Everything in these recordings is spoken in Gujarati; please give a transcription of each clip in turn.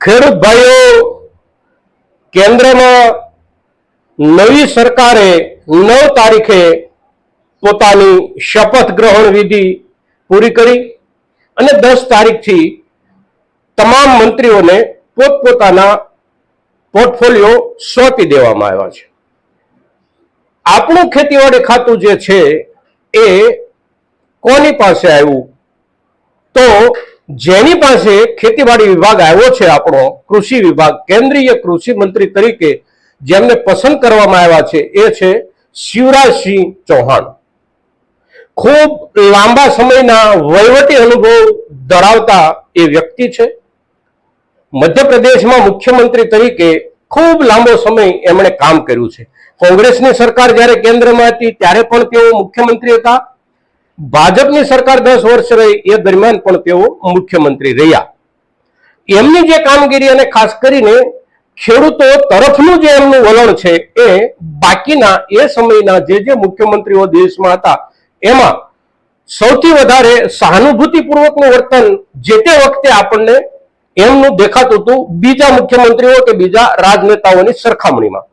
ખેડૂત ભાઈઓ, કેન્દ્રમાં નવી સરકારે નવ તારીખે પોતાની શપથ ગ્રહણ વિધિ પૂરી કરી અને દસ તારીખથી તમામ મંત્રીઓને પોતપોતાના પોર્ટફોલિયો સોંપી દેવામાં આવ્યા છે. આપણું ખેતીવાડી ખાતું જે છે એ કોની પાસે આવ્યું? તો જેની પાસે ખેતીવાડી વિભાગ આવ્યો છે આપણો, કૃષિ વિભાગ, કેન્દ્રીય કૃષિ મંત્રી તરીકે જેમને પસંદ કરવામાં આવ્યા છે, એ છે શિવરાજસિંહ ચૌહાણ. ખૂબ લાંબા સમયના વહીવટી અનુભવ ધરાવતા એ વ્યક્તિ છે. મધ્યપ્રદેશમાં મુખ્યમંત્રી તરીકે ખૂબ લાંબો સમય એમણે કામ કર્યું છે. કોંગ્રેસની સરકાર જ્યારે કેન્દ્રમાં હતી, ત્યારે પણ તેઓ મુખ્યમંત્રી હતા. ભાજપની સરકાર દસ વર્ષ રહી, એ દરમિયાન પણ તેઓ મુખ્યમંત્રી રહ્યા. એમની જે કામગીરી અને ખાસ કરીને ખેડૂતો તરફનું જે એમનું વલણ છે, એ બાકીના એ સમયના જે જે મુખ્યમંત્રીઓ દેશમાં હતા, એમાં સૌથી વધારે સહાનુભૂતિપૂર્વકનું વર્તન જે તે વખતે આપણને એમનું દેખાતું હતું, બીજા મુખ્યમંત્રીઓ કે બીજા રાજનેતાઓની સરખામણીમાં.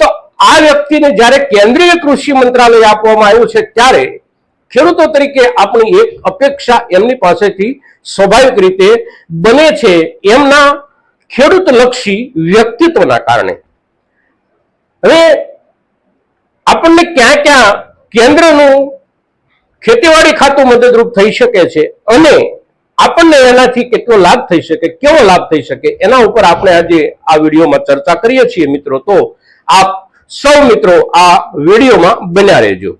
તો આ વ્યક્તિને જ્યારે કેન્દ્રીય કૃષિ મંત્રાલય આપવામાં આવ્યું છે, ત્યારે ખેડૂતો તરીકે આપણી એક અપેક્ષા એમની પાસેથી સ્વાભાવિક રીતે બને છે એમના ખેડૂતલક્ષી વ્યક્તિત્વના કારણે. હવે આપણને ક્યાં ક્યાં કેન્દ્રનું ખેતીવાડી ખાતું મદદરૂપ થઈ શકે છે અને આપણને એનાથી કેટલો લાભ થઈ શકે, કેવો લાભ થઈ શકે, એના ઉપર આપણે આજે આ વિડીયોમાં ચર્ચા કરીએ છીએ મિત્રો. તો આપ સૌ મિત્રો આ વિડીયોમાં બન્યા રહેજો.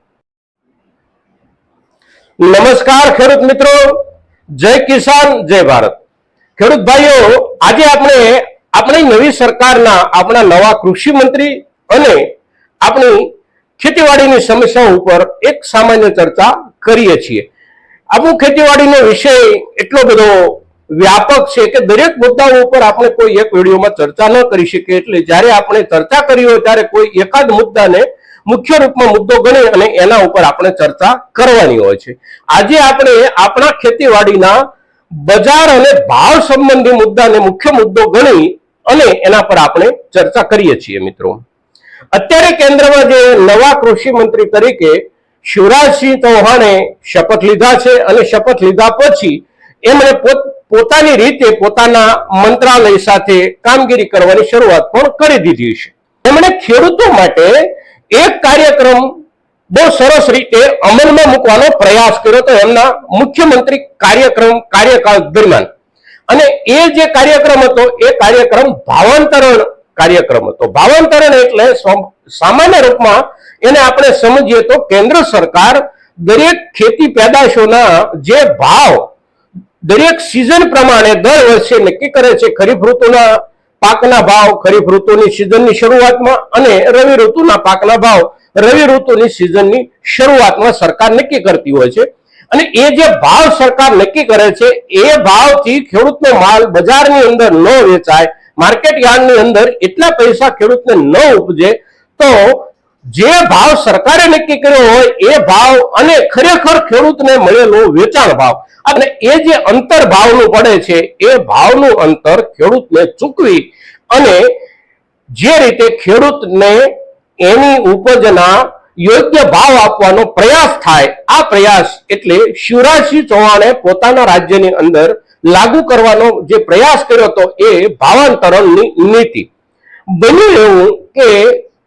નમસ્કાર ખેડૂત મિત્રો. જય કિસાન, જય ભારત. ખેડૂત ભાઈઓ, આજે આપણે આપણી નવી સરકારના આપણા નવા કૃષિ મંત્રી અને આપણી ખેતીવાડીની સમસ્યાઓ ઉપર એક સામાન્ય ચર્ચા કરીએ છીએ. આપણું ખેતીવાડીનો વિષય એટલો બધો વ્યાપક છે કે દરેક મુદ્દાઓ ઉપર આપણે કોઈ એક વિડીયોમાં ચર્ચા ન કરી શકીએ. એટલે જ્યારે આપણે ચર્ચા કરી હોય, ત્યારે કોઈ એકાદ મુદ્દાને મુખ્ય રૂપમાં મુદ્દો ગણી અને એના ઉપર આપણે ચર્ચા કરવાની હોય છે. આજે આપણે આપણા ખેતીવાડીના બજાર અને ભાવ સંબંધી મુદ્દાને મુખ્ય મુદ્દો ગણી અને એના પર આપણે ચર્ચા કરીએ છીએ મિત્રો. અત્યારે કેન્દ્રમાં જે નવા કૃષિ મંત્રી તરીકે શિવરાજસિંહ ચૌહાણે શપથ લીધા છે અને શપથ લીધા પછી એમણે પોત, પોતાની રીતે પોતાના મંત્રાલય સાથે કામગીરી કરવાની શરૂઆત પણ કરી દીધી છે. એમણે ખેડૂતો માટે એક કાર્યક્રમ બહુ સરસ રીતે અમલમાં મૂકવાનો પ્રયાસ કર્યો તો એમના મુખ્યમંત્રી કાર્યક્રમ કાર્યકાળ દરમિયાન. અને એ જે કાર્યક્રમ હતો, એ કાર્યક્રમ ભાવાંતરણ કાર્યક્રમ હતો. ભાવાંતરણ એટલે સામાન્ય રૂપમાં એને આપણે સમજીએ તો કેન્દ્ર સરકાર દરેક ખેતી પેદાશોના જે ભાવ દરેક સિઝન પ્રમાણે દર વર્ષે નક્કી કરે છે, ખરીફ ઋતુના પાકના ભાવ, ખરીફ ઋતુની સિઝનની શરૂઆતમાં અને રવિ ઋતુના પાકના ભાવ, રવિ ઋતુની સિઝનની શરૂઆતમાં સરકાર નક્કી કરતી હોય છે. અને એ જે ભાવ સરકાર નક્કી કરે છે, એ ભાવથી ખેડૂતનો માલ બજારની અંદર ન વેચાય, માર્કેટ યાર્ડની અંદર એટલા પૈસા ખેડૂતને ન ઉપજે, તો જે ભાવ સરકારે નક્કી કર્યો હોય એ ભાવ અને ખરેખર ખેડૂતને મળેલો વેચાણ ભાવ. અને એ જે અંતર ભાવનું પડે છે, એ ભાવનું અંતર ખેડૂતને ચૂકવી અને જે રીતે ખેડૂતને એની ઉપજના યોગ્ય ભાવ આપવાનો પ્રયાસ થાય, આ પ્રયાસ એટલે શિવરાજસિંહ ચૌહાણે પોતાના રાજ્યની અંદર લાગુ કરવાનો જે પ્રયાસ કર્યો હતો એ ભાવાંતરણની નીતિ. બન્યું એવું કે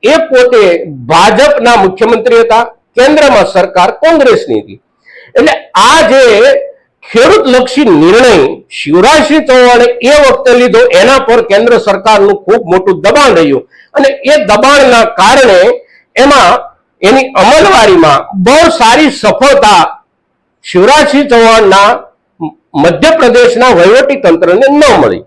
એ પોતે ભાજપના મુખ્યમંત્રી હતા, કેન્દ્રમાં સરકાર કોંગ્રેસની હતી. એટલે આ જે ખેડૂત લક્ષી નિર્ણય શિવરાજસિંહ ચૌહાણે એ વખતે લીધો, એના પર કેન્દ્ર સરકારનું ખૂબ મોટું દબાણ રહ્યું. અને એ દબાણના કારણે એમાં એની અમલવારીમાં બહુ સારી સફળતા શિવરાજસિંહ ચૌહાણના મધ્યપ્રદેશના વહીવટી તંત્રને ન મળી.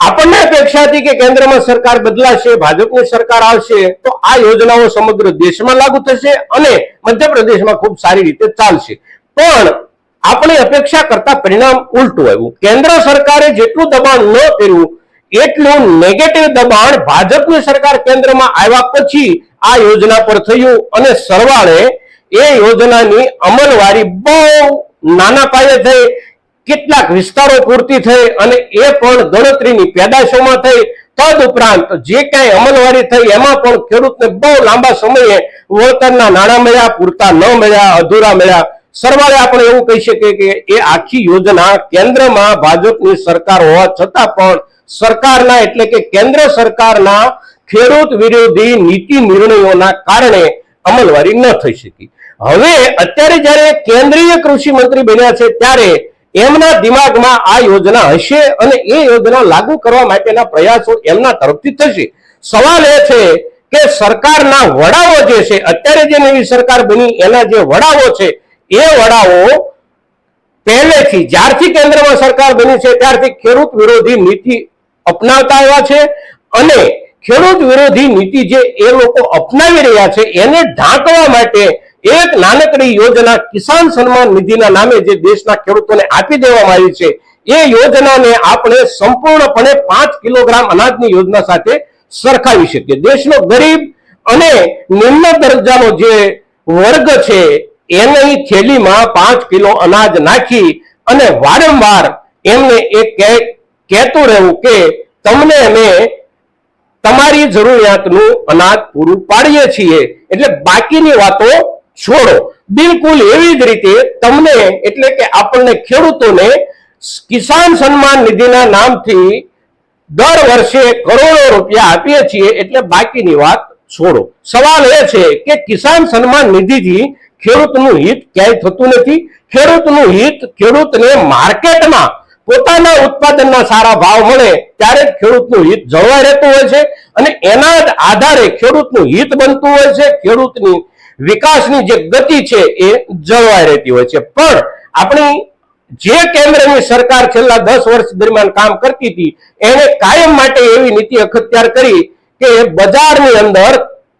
આપણને અપેક્ષા હતી કે કેન્દ્રમાં સરકાર બદલાશે, ભાજપની સરકાર આવશે, તો આ યોજનાઓ સમગ્ર દેશમાં લાગુ થશે અને મધ્યપ્રદેશમાં ખૂબ સારી રીતે ચાલશે. પણ આપણી અપેક્ષા કરતા પરિણામ ઉલટું આવ્યું. કેન્દ્ર સરકારે જેટલું દબાણ ન કર્યું, એટલું નેગેટિવ દબાણ ભાજપની સરકાર કેન્દ્રમાં આવ્યા પછી આ યોજના પર થયું અને સરવાળે એ યોજનાની અમલવારી બહુ નાના પાયે થઈ. કેટલાક વિસ્તારો પૂરતી થઈ અને એ પણ ગણતરીની પેદાશોમાં થઈ. તદ ઉપરાંત જે કાંઈ અમલવારી થઈ એમાં પણ ખેડૂતને બહુ લાંબા સમયે વળતરના નાણાં મળ્યા, પૂરતા ન મળ્યા, અધૂરા મળ્યા. સરવાળે આપણે એવું કહી શકીએ કે એ આખી યોજના કેન્દ્રમાં ભાજપની સરકાર હોવા છતાં પણ સરકારના એટલે કે કેન્દ્ર સરકારના ખેડૂત વિરોધી નીતિ નિર્ણયોના કારણે અમલવારી ન થઈ શકી. હવે અત્યારે જ્યારે કેન્દ્રીય કૃષિ મંત્રી બન્યા છે, ત્યારે એમના દિમાગમાં આ યોજના હશે અને એ યોજના લાગુ કરવા માટેના પ્રયાસો એમના તરફથી થશે. સવાલ એ છે કે સરકારના વડાઓ જે છે, અત્યારે જે નવી સરકાર બની, એના જે વડાઓ છે, એ વડાઓ પહેલેથી જ્યારથી કેન્દ્રમાં સરકાર બની છે, ત્યારથી ખેડૂત વિરોધી નીતિ અપનાવતા આવ્યા છે અને ખેડૂત વિરોધી નીતિ જે એ લોકો અપનાવી રહ્યા છે, એને ઢાંકવા માટે એક નાનકડી યોજના કિસાન સન્માન નિધિના નામે જે દેશના ખેડૂતોને આપી દેવામાં આવી છે, એ યોજનાને આપણે સંપૂર્ણપણે પાંચ કિલોગ્રામ અનાજની યોજના સાથે સરખાવી શકીએ. દેશનો ગરીબ અને નિમ્ન દરજ્જાનો જે વર્ગ છે, એની થેલીમાં પાંચ કિલો અનાજ નાખી અને વારંવાર એમને એ કહેતું રહેવું કે તમને અમે તમારી જરૂરિયાતનું અનાજ પૂરું પાડીએ છીએ. એટલે બાકીની વાતો છોડો. બિલકુલ એવી જ રીતે તમને એટલે કે આપણને ખેડૂતોને કિસાન સન્માન નિધિના નામથી દર વર્ષે કરોડો રૂપિયા આપીએ છીએ એટલે બાકીની વાત છોડો. સવાલ એ છે કે કિસાન સન્માન નિધિથી ખેડૂતનું હિત ક્યાંય થતું નથી? ખેડૂતનું હિત ખેડૂતને માર્કેટમાં પોતાના ઉત્પાદનના સારા ભાવ મળે ત્યારે જ ખેડૂતનું હિત જળવાઈ રહેતું હોય છે અને એના જ આધારે ખેડૂતનું હિત બનતું હોય છે. ખેડૂતની વિકાસની જે ગતિ છે એ જળવાઈ રહેતી હોય છે. પણ આપણી જે કેન્દ્રની સરકાર છેલ્લા દસ વર્ષ દરમિયાન કામ કરતી હતી, એને કાયમ માટે એવી નીતિ અખત્યાર કરી કે બજારની અંદર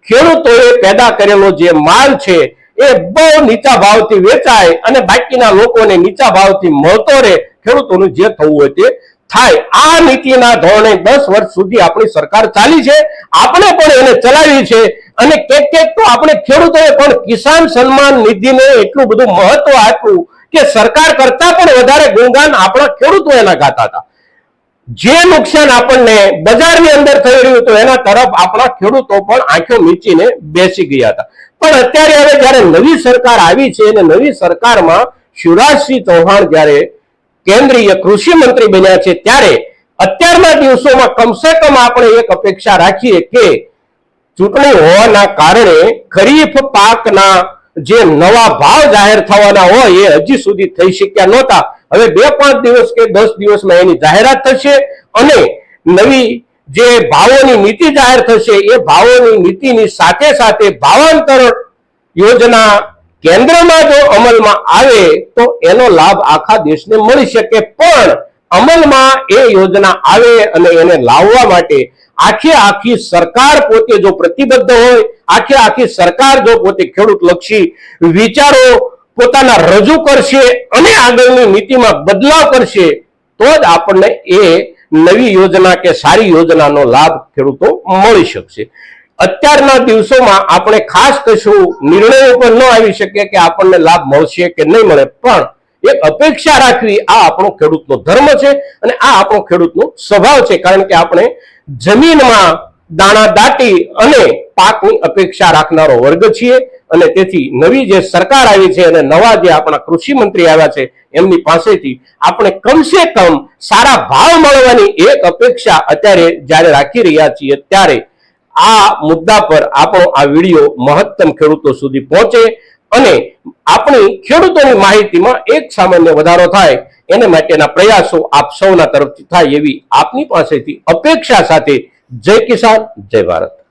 ખેડૂતોએ પેદા કરેલો જે માલ છે એ બહુ નીચા ભાવથી વેચાય અને બાકીના લોકોને નીચા ભાવથી મળતો રહે. ખેડૂતોનું જે થવું હોય તે થાય. આ નીતિના ધોરણે દસ વર્ષ સુધી આપણી સરકાર ચાલી છે. આપણે પણ એને ચલાવી છે. અને કેક ક્યાંક તો આપણે ખેડૂતોએ પણ કિસાન સન્માન નિધિને એટલું બધું મહત્વ આપ્યું કે સરકાર કરતા પણ વધારે ગુણગાન આપણા ખેડૂતો એના ગાતા હતા. જે નુકસાન આપણને બજારની અંદર થઈ રહ્યું હતું, એના તરફ આપણા ખેડૂતો પણ આંખો મીચીને બેસી ગયા હતા. પણ અત્યારે હવે જ્યારે નવી સરકાર આવી છે, અને નવી સરકારમાં શિવરાજસિંહ ચૌહાણ જ્યારે કેન્દ્રીય કૃષિ મંત્રી બન્યા છે ત્યારે અત્યારના દિવસોમાં કમસે કમ આપણે એક અપેક્ષા રાખીએ કે ચૂંટણી હોવાના કારણે ખરીફ પાકના જે નવા ભાવ જાહેર થવાના હોય એ હજી સુધી થઈ શક્યા નહોતા. હવે બે પાંચ દિવસ કે દસ દિવસમાં એની જાહેરાત થશે અને નવી જે ભાવોની નીતિ જાહેર થશે એ ભાવોની નીતિની સાથે સાથે ભાવાંતર યોજના કેન્દ્રમાં જો અમલમાં આવે તો એનો લાભ આખા દેશને મળી શકે. પણ અમલમાં એ યોજના આવે અને એને લાવવા માટે આખે આખી સરકાર પોતે જો પ્રતિબદ્ધ હોય, આખે આખી સરકાર જો પોતે ખેડૂત લક્ષી વિચારો પોતાના રજૂ કરશે અને આગળની નીતિમાં બદલાવ કરશે, તો જ આપણને એ નવી યોજના કે સારી યોજનાનો લાભ ખેડૂતો મળી શકશે. અત્યારના દિવસોમાં આપણે ખાસ કશું નિર્ણયો પર ન આવી શકીએ કે આપણને લાભ મળશે કે નહીં મળે, પણ એક અપેક્ષા રાખવી આ આપણો ખેડૂતનો ધર્મ છે અને આ આપણો ખેડૂતનો સ્વભાવ છે. કારણ કે આપણે જમીનમાં દાણા દાટી અને પાકની અપેક્ષા રાખનારો વર્ગ છીએ અને તેથી નવી જે સરકાર આવી છે અને નવા જે આપણા કૃષિ મંત્રી આવ્યા છે, એમની પાસેથી આપણે કમસે કમ સારા ભાવ મળવાની એક અપેક્ષા અત્યારે જ્યારે રાખી રહ્યા છીએ, ત્યારે આ મુદ્દા પર આપણો આ વીડિયો મહત્તમ ખેડૂતો સુધી પહોંચે અને આપણી ખેડૂતોની માહિતીમાં એક સામાન્ય વધારો થાય એને માટેના પ્રયાસો આપ સૌના તરફથી થાય એવી આપની પાસેથી અપેક્ષા સાથે જય કિસાન, જય ભારત.